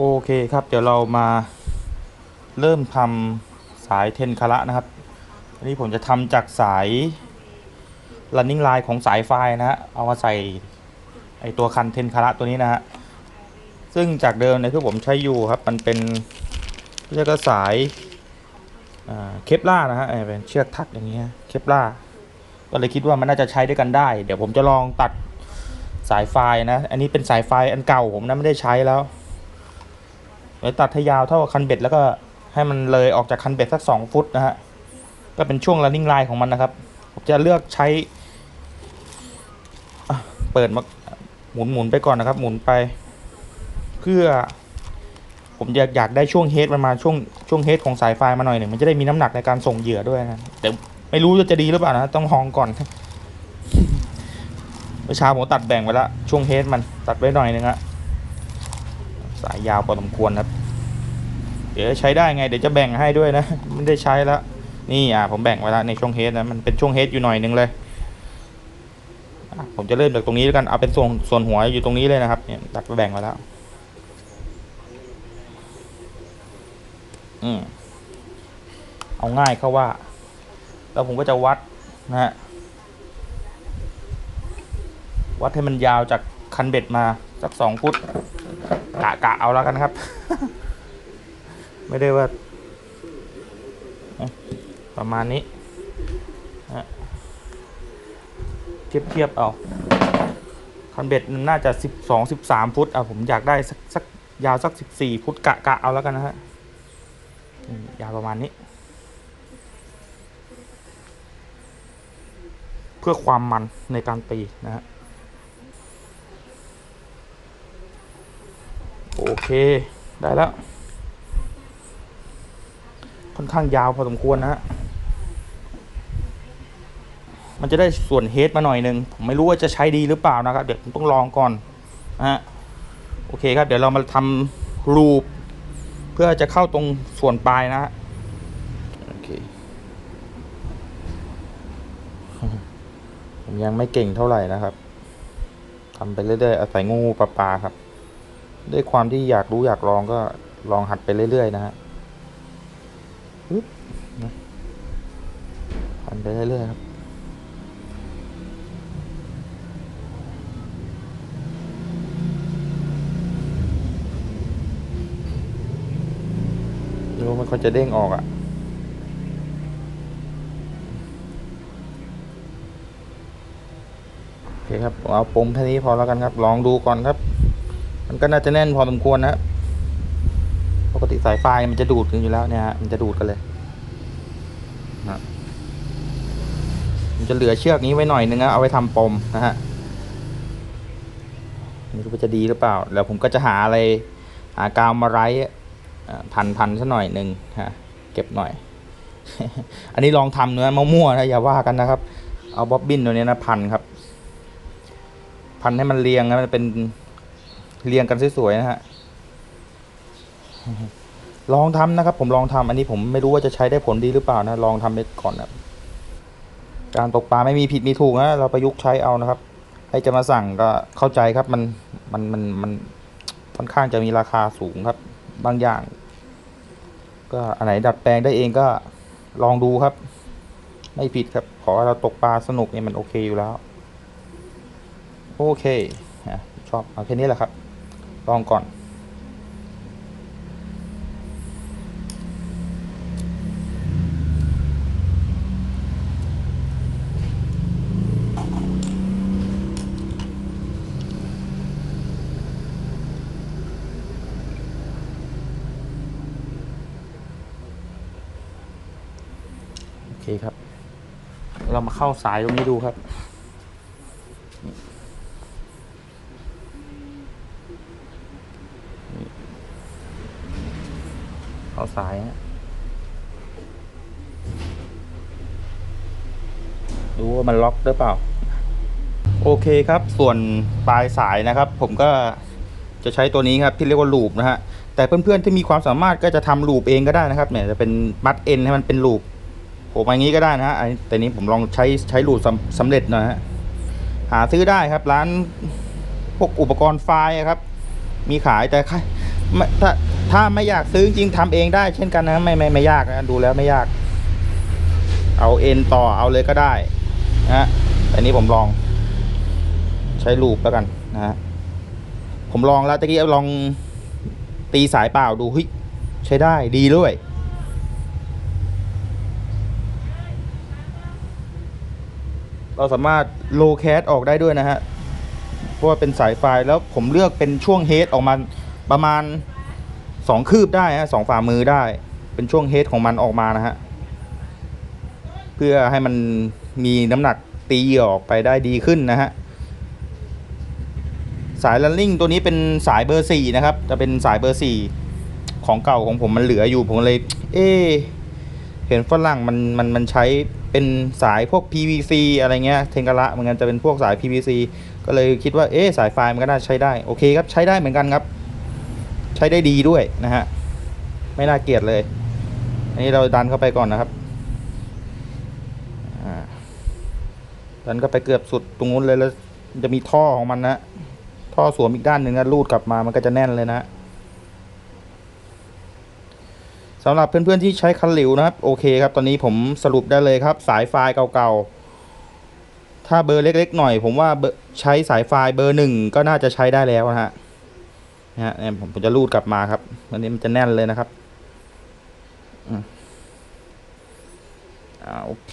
โอเคครับ เดี๋ยวเรามาเริ่มทำสายเทนคาระนะครับ อันนี้ผมจะทำจากสาย running line ของสายไฟนะฮะ เอามาใส่ไอตัวคันเทนคาระตัวนี้นะฮะ ซึ่งจากเดิมเนี่ยที่ผมใช้อยู่ครับ มันเป็นเรียกว่าสายเคปล่านะฮะเป็นเชือกถักอย่างเงี้ยเคปล่าก็เลยคิดว่ามันน่าจะใช้ด้วยกันได้ เดี๋ยวผมจะลองตัดสายไฟนะ อันนี้เป็นสายไฟอันเก่าผมนะไม่ได้ใช้แล้ว เดี๋ยตัดให้ยาวเท่ากับคันเบ็ดแล้วก็ให้มันเลยออกจากคันเบ็ดสักสองฟุตนะฮะ ก็เป็นช่วง running line ของมันนะครับ ผมจะเลือกใช้ เปิดมาหมุนหมุนไปก่อนนะครับ หมุนไป เพื่อ ผมอยากอยากได้ช่วงเฮดมันมาช่วงช่วงเฮดของสายไฟมาหน่อยหนึ่งมันจะได้มีน้ำหนักในการส่งเหยื่อด้วยนะแต่ไม่รู้ว่าจะดีหรือเปล่านะต้องลองก่อนเมื่อเช้าผมตัดแบ่งไว้แล้วช่วงเฮดมันตัดไว้หน่อยหนึงอะสายยาวพอสมควรครับ ดี๋ยวใช้ได้ไงเดี๋ยวจะแบ่งให้ด้วยนะไม่ได้ใช้แล้วนี่อะผมแบ่งไว้แล้วในช่วงเฮดนะมันเป็นช่วงเฮดอยู่หน่อยหนึงเลยผมจะเริ่มจากตรงนี้แล้วกันเอาเป็นส่วนส่วนหัวอยู่ตรงนี้เลยนะครับเนี่ยตัดไปแบ่งไว้แล้วอืมเอาง่ายเข้าว่า แล้วผมก็จะวัดนะฮะวัดให้มันยาวจากคันเบ็ดมาสักสองฟุตกะกะเอาแล้วกันครับ ไม่ได้ว่า ประมาณนี้เทียบเทียบเอาคันเบ็ดน่าจะสิบสองสิบสามฟุตอะผมอยากได้สักสักยาวสักสิบสี่ฟุตกะกะเอาแล้วกันนะฮะยาวประมาณนี้ เพื่อความมันในการตีนะฮะโอเค ได้แล้ว ค่อนข้างยาวพอสมควรนะฮะมันจะได้ส่วนเฮดมาหน่อยหนึ่งผมไม่รู้ว่าจะใช้ดีหรือเปล่านะครับ เดี๋ยวผมต้องลองก่อนนะฮะโอเคครับ เดี๋ยวเรามาทำรูป เพื่อจะเข้าตรงส่วนปลายนะฮะโอเคผมยังไม่เก่งเท่าไหร่นะครับทำไปเรื่อยๆอาศัยงูปลาปลาครับ ด้วยความที่อยากรู้อยากลองก็ลองหัดไปเรื่อยๆนะฮะ ปึ๊บนะหันไปเรื่อยๆครับดูมันก็จะเด้งออกอะ่ะโอเคครับ เอาปมแค่นี้พอแล้วกันครับ ลองดูก่อนครับ มันก็น่าจะแน่นพอสมควรนะป กติสายไฟมันจะดูดกันอยู่แล้วเนี่ยฮะมันจะดูดกันเลยนะมันจะเหลือเชือกนี้ไว้หน่อยนึงนะเอาไว้ทำปมนะฮะไม่รู้ว่าจะดีหรือเปล่า แล้วผมก็จะหาอะไร หากาวมาไร้อ่าพันพันซะหน่อยหนึ่งฮะเก็บหน่อย อันนี้ลองทำเนื้อมั่วๆนะอย่าว่ากันนะครับ เอาบ๊อบบินตัวนี้นะพันครับ พันให้มันเรียงนะมันเป็นเรียงกันสวยๆนะฮะ ลองทำนะครับ ผมลองทำอันนี้ผมไม่รู้ว่าจะใช้ได้ผลดีหรือเปล่านะลองทำไปก่อนนะการตกปลาไม่มีผิดมีถูกนะเราประยุกต์ใช้เอานะครับใครจะมาสั่งก็เข้าใจครับมันมันมันมันค่อนข้างจะมีราคาสูงครับ บางอย่าง ก็อันไหนดัดแปลงได้เองก็ลองดูครับ ไม่ผิดครับ ขอให้เราตกปลาสนุกเนี่ยมันโอเคอยู่แล้ว โอเคอะชอบเอาแค่นี้แหละครับ ลองก่อน เคครับ เรามาเข้าสายตรงนี้ดูครับ เข้าสายฮะดูว่ามันล็อกหรือเปล่า โอเคครับ ส่วนปลายสายนะครับ ผมก็จะใช้ตัวนี้ครับที่เรียกว่าลูปนะฮะแต่เพื่อนๆที่มีความสามารถก็จะทำลูปเองก็ได้นะครับเนี่ยจะเป็นมัดเอ็นให้มันเป็นลูป ผมอย่างนี้ก็ได้นะฮะอันนี้แต่นี้ผมลองใช้ใช้ลูปสำสำเร็จหน่อยฮะหาซื้อได้ครับร้านพวกอุปกรณ์ไฟครับ มีขายแต่ถ้าถ้าไม่อยากซื้อจริงๆทำเองได้เช่นกันนะไม่ไม่ไม่ยากนะดูแล้วไม่ยาก เอาเอ็นต่อเอาเลยก็ได้นะฮะแต่นนี้ผมลอง ใช้ลูปแล้วกันนะฮะผมลองแล้วตะกี้ลองตีสายเปล่าดูเฮ้ยใช้ได้ดีด้วย เราสามารถโลแคสออกได้ด้วยนะฮะเพราะว่าเป็นสายไฟแล้วผมเลือกเป็นช่วงเฮดออกมาประมาณสองคืบได้ฮะสองฝ่ามือได้ เป็นช่วงเฮดของมันออกมานะฮะเพื่อให้มันมีน้ำหนักตีเหยื่อออกไปได้ดีขึ้นนะฮะสายลันลิงตัวนี้เป็นสายเบอร์สี่นะครับ จะเป็นสายเบอร์สี่ของเก่าของผมมันเหลืออยู่ผมเลย เอ๊ เห็นฝรั่งมันมันมันใช้เป็นสายพวก PVC อะไรเงี้ยเทงกะระเหมือนกันจะเป็นพวกสาย PVC ก็เลยคิดว่าเอ๊สายไฟมันก็น่าใช้ได้โอเคครับใช้ได้เหมือนกันครับ ใช้ได้ดีด้วยนะฮะไม่น่าเกลียดเลย อันนี้เราดันเข้าไปก่อนนะครับดันเข้าไปเกือบสุดตรงนู้นเลยแล้วจะมีท่อของมันนะ ท่อสวมอีกด้านหนึ่งนะรูดกลับมามันก็จะแน่นเลยนะ สำหรับเพื่อนๆที่ใช้คันหลิวนะครับโอเคครับตอนนี้ผมสรุปได้เลยครับ สายไฟเก่าๆ ถ้าเบอร์เล็กๆหน่อย ผมว่าใช้สายไฟเบอร์หนึ่งก็น่าจะใช้ได้แล้วนะฮะนะฮะผมจะรูดกลับมาครับอันนี้มันจะแน่นเลยนะครับอ่าโอเค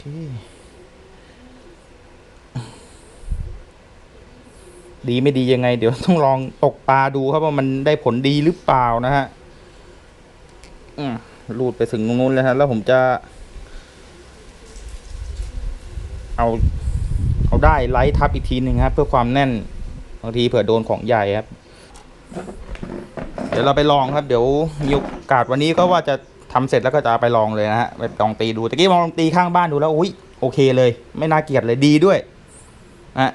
ดีไม่ดียังไง เดี๋ยวต้องลองตกปลาดูครับว่ามันได้ผลดีหรือเปล่านะฮะ อืม รูดไปถึงตรงนู้นเลยฮะแล้วผมจะ เอาเอาได้ไลท์ทับอีกทีหนึ่งครับ เพื่อความแน่นบางทีเผื่อโดนของใหญ่ครับ เดี๋ยวเราไปลองครับ เดี๋ยวมีโอกาสวันนี้ก็ว่าจะทำเสร็จแล้วก็จะไปลองเลยนะฮะไปลองตีดูตะกี้ลองตีข้างบ้านดูแล้วอุ้ยโอเคเลย ไม่น่าเกลียดเลยดีด้วยนะ